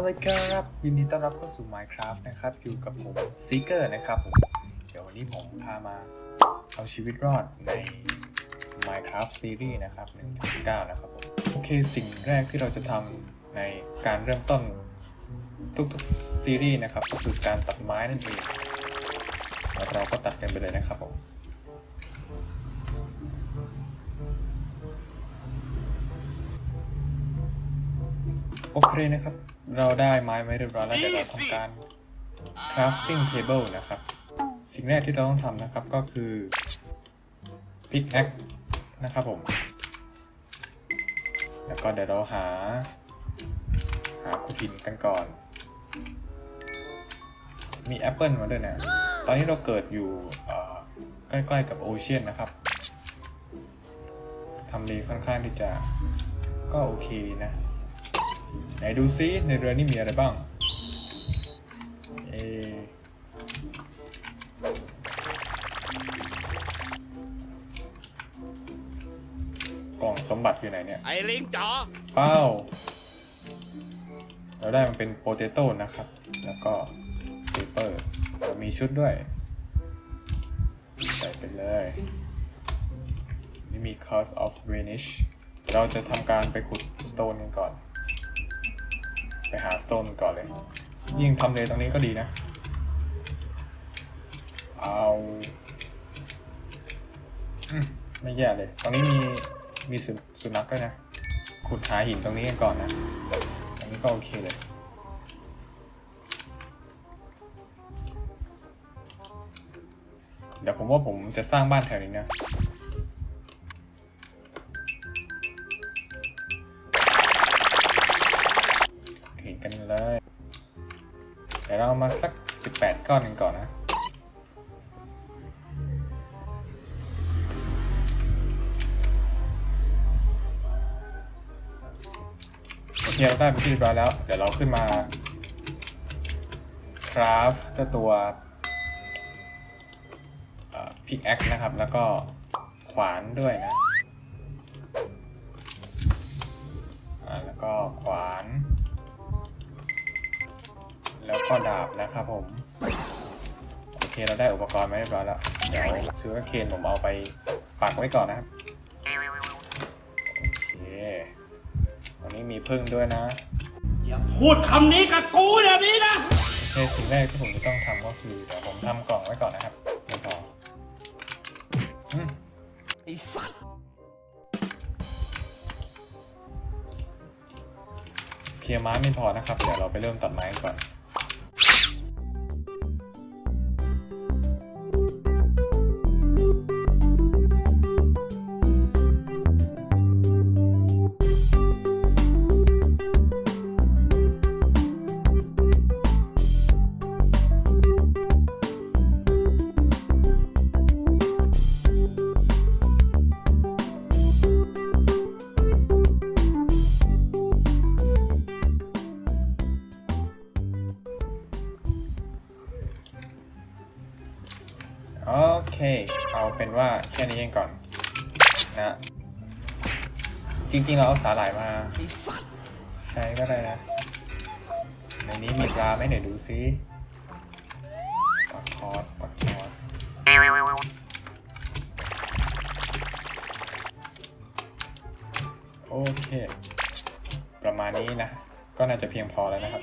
สวัสดีครับยินดีต้อนรับเข้าสู่ Minecraft นะครับ อยู่กับผม Seeker นะครับผมเดี๋ยววันนี้ผมพามาเอาชีวิตรอดใน Minecraft Series นะครับ1.9นะครับผมโอเคสิ่งแรกที่เราจะทำในการเริ่มต้นทุกๆซีรีส์นะครับก็คือการตัดไม้นั่นเองแล้วเราก็ตัดกันไปเลยนะครับผมโอเคนะครับ เราได้ไม้ไว้เรียบร้อยแล้วเดี๋ยวเราทำการ crafting table นะครับ สิ่งแรกที่เราต้องทำนะครับก็คือ pickaxe นะครับผม แล้วก็เดี๋ยวเราหา หาขุดหินกันก่อน มีแอปเปิลมาด้วยนะ ตอนนี้เราเกิดอยู่เอ่อใกล้ๆกับโอเชียนนะครับทำเลค่อนข้างที่จะก็โอเคนะ ไหนดูซิในเรือนี่มีอะไรบ้าง เอกล่องสมบัติอยู่ไหนเนี่ย ไอ้ลิงจ๋อเป้า เราได้มันเป็นโปเตโต้นะครับ แล้วก็เปเปอร์เรามีชุดด้วย ใส่ไปเลย นี่มี cost of vanish เราจะทำการไปขุดสโตนกันก่อน ไปหาสโตนก่อนเลย ยิ่งทำเลตรงนี้ก็ดีนะ เอาไม่แย่เลย ตรงนี้มีมีสุสุนัขด้วยนะ ขุดหาหินตรงนี้กันก่อนนะ ตรงนี้ก็โอเคเลย เดี๋ยวผมว่าผมจะสร้างบ้านแถวนี้นะ มาสัก 18 ก้อนกันก่อนนะ โอเคเราได้เป็นที่เรียบร้อยแล้ว เดี๋ยวเราขึ้นมาคราฟเจ้าตัวพิกแอคนะครับ แล้วก็ขวานด้วยนะ แล้วก็ขวาน แล้วก็ดาบนะครับผม โอเคเราได้อุปกรณ์มาเรียบร้อยแล้ว เดี๋ยวซื้อเคนผมเอาไปปักไว้ก่อนนะครับ โอเควันนี้มีพึ่งด้วยนะ อย่าพูดคำนี้กับกูอย่างนี้นะ โอเคสิ่งแรกที่ผมจะต้องทำก็คือเดี๋ยวผมทำกล่องไว้ก่อนนะครับไม่พออืมไอ้สัตว์เคลียร์ไม้ไม่พอนะครับ เดี๋ยวเราไปเริ่มตัดไม้กันก่อน เป็นว่าแค่นี้เองก่อนนะจริงๆเราเอาสาหร่ายมา ใช้ก็ได้นะในนี้มีปลาไหมไหนดูซิปลาคอสปลาคอสโอเค ประมาณนี้นะ ก็น่าจะเพียงพอแล้วนะครับ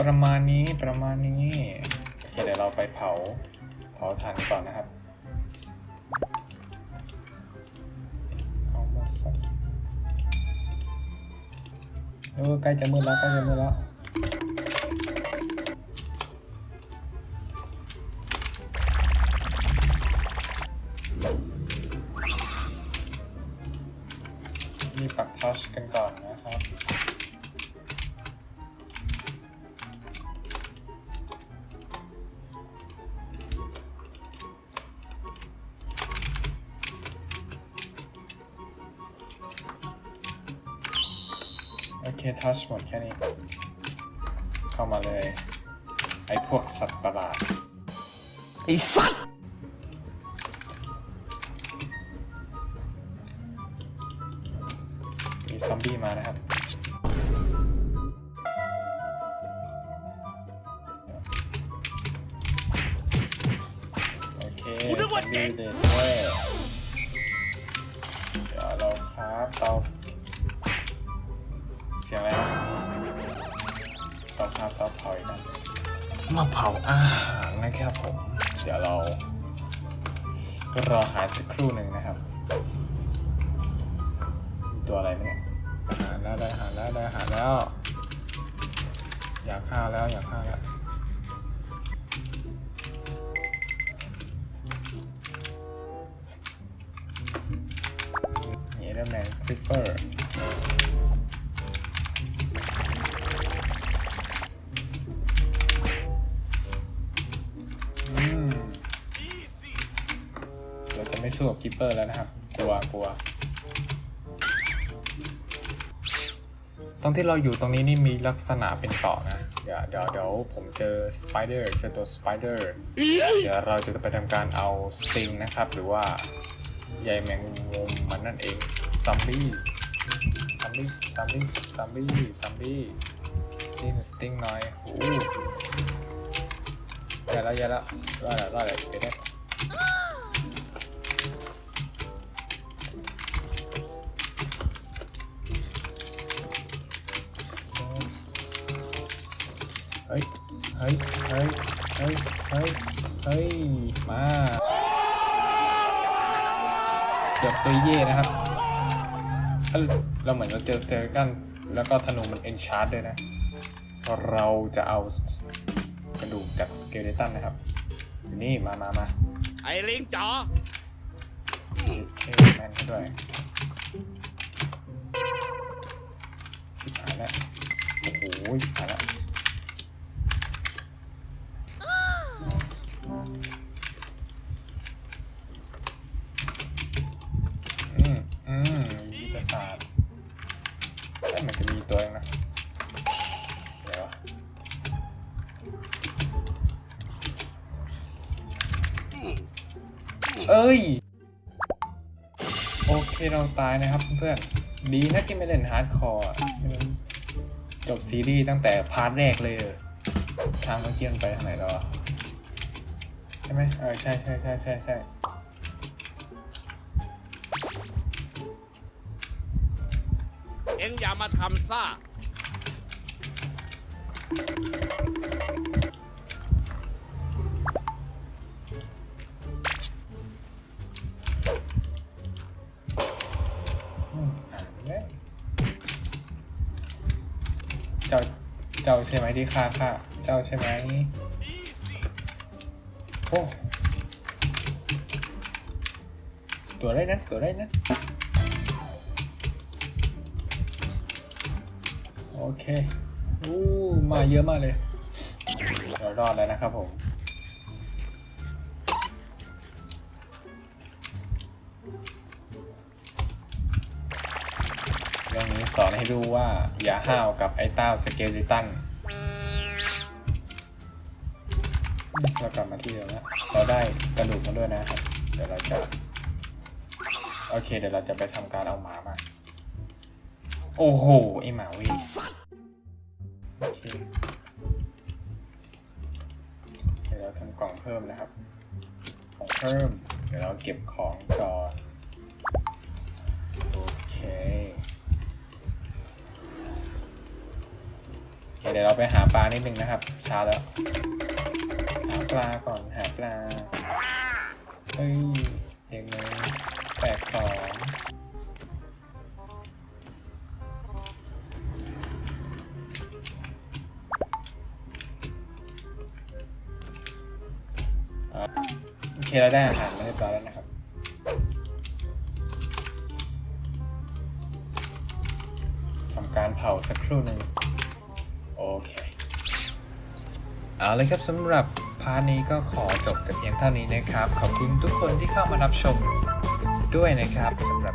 ประมาณนี้ประมาณนี้ เคเดี๋ยวเราไปเผาเผาถ่านก่อนนะครับเอามาสักเออใกล้จะมืดแล้วใกล้จะมืดแล้ว คทัชหมดแค่นี้ เข้ามาเลย ไอ้พวกสัตว์ประหลาด ไอ้สัตว์โซอมบี้มานะครับ โอเคซอมบี้เด็ดด้วยเดี๋ยวเราครับเตาาครับตาเผาอีกนะมาเผาอาหารนะครับผม เดี๋ยวเรารอหาสักครู่หนึ่งนะครับมีตัวอะไรไหมเนี่ยหาแล้วได้หาแล้วได้หาแล้ว อยากฆ่าแล้วอยากฆ่าแล้วนี่เดอร์แมนคริปเปอร์ สู้กับคิปเปอร์แล้วนะครับ กลัวกลัว ตรงที่เราอยู่ตรงนี้นี่มีลักษณะเป็นเกาะนะ เดี๋ยวเดี๋ยวเดี๋ยวผมเจอสไปเดอร์เจอตัวสไปเดอร์ เดี๋ยวเราจะไปทำการเอาสติงนะครับ หรือว่าใยแมงมุมมันนั่นเองซัมบี้ซัมบี้ซัมบี้ซัมบี้ซัมบี้สติงสติงหน่อยโอ้ยาแล้วยาแล้วรอดแล้วรอดแล้วเดี๋ยวได้ ฮ้ย เฮ้ย เฮ้ย เฮ้ย เฮ้ย มา เกือบตัวเย่นะครับเอ้ยเราเหมือนเราเจอสเตลกัน แล้วก็ธนูมันเอนชาร์ดด้วยนะ เราจะเอากระดูกจากสเกเลตันนะครับอยู่นี่มามามาไอ้ลิงจ๋อเท่แมนเขาด้วยชิบหายแล้วโอ้โหชิบหายแล้ว เอ้ย โอเคเราตายนะครับเพื่อนดีนะที่ไม่เล่นฮาร์ดคอร์จบซีรีส์ตั้งแต่พาร์ทแรกเลย ทางเมื่อกี้มันไปทางไหนแล้วใช่ไหมเออใช่ใช่ใช่ใช่ใช่เอ็งอย่ามาทำซ่า จ้าเจ้าใช่ไหมที่ฆ่าข้าเจ้าใช่ไหมโอ้ตัวได้นะตัวได้นะโอเคอู้มาเยอะมากเลยเรารอดแล้วนะครับผม สอนให้ดูว่า อย่าห้าวกับไอ้เต้าสเกลิตันเรากลับมาที่เดิมแล้วเราได้กระดูกมาด้วยนะครับ เดี๋ยวเราจะ โอเค เดี๋ยวเราจะไปทำการเอาหมามา โอ้โห ไอหมาวิ่งโอเคเดี๋ยวเราทำกล่องเพิ่มนะครับ ของเพิ่ม เดี๋ยวเราเก็บของก่อน โอเค โอ เคเดี๋ยวเราไปหาปลานิดนึงนะครับเช้าแล้ว หาปลาก่อนหาปลาเฮ้ยเพลงหนึ่งแปดสองอะโอเคเราได้อาหารมาเรียบร้อยแล้วนะครับทำการเผาสักครู่หนึ่ง เค เอาเลยครับสำหรับพาร์ทนี้ก็ขอจบแต่เพียงเท่านี้นะครับ ขอบคุณทุกคนที่เข้ามารับชมด้วยนะครับสำหรับ